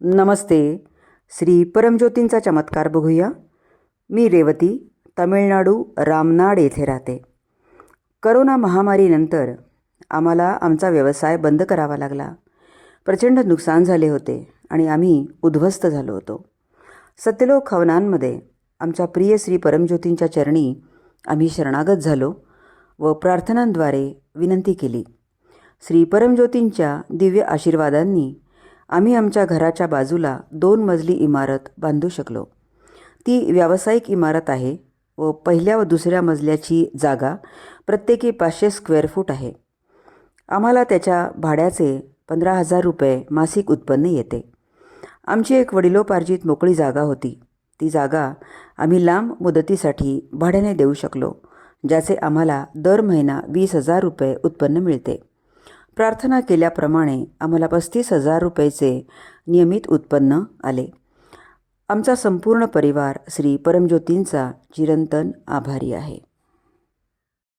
नमस्ते. श्री परमज्योतींचा चमत्कार बघूया. मी रेवती तमिळनाडू रामनाड येथे राहते. करोना महामारीनंतर आम्हाला आमचा व्यवसाय बंद करावा लागला. प्रचंड नुकसान झाले होते आणि आम्ही उद्ध्वस्त झालो होतो. सत्यलोक हवनांमध्ये आमच्या प्रिय श्री परमज्योतींच्या चरणी आम्ही शरणागत झालो व प्रार्थनांद्वारे विनंती केली. श्री परमज्योतींच्या दिव्य आशीर्वादांनी आम्ही आमच्या घराच्या बाजूला दोन मजली इमारत बांधू शकलो. ती व्यावसायिक इमारत आहे व पहिल्या व दुसऱ्या मजल्याची जागा प्रत्येकी पाचशे स्क्वेअर फूट आहे. आम्हाला त्याच्या भाड्याचे पंधरा हजार रुपये मासिक उत्पन्न येते. आमची एक वडिलोपार्जित मोकळी जागा होती. ती जागा आम्ही लांब मुदतीसाठी भाड्याने देऊ शकलो ज्याचे आम्हाला दर महिना वीस हजार रुपये उत्पन्न मिळते. प्रार्थना केल्याप्रमाणे आम्हाला पस्तीस हजार रुपयेचे नियमित उत्पन्न आले. आमचा संपूर्ण परिवार श्री परमज्योतींचा चिरंतन आभारी आहे.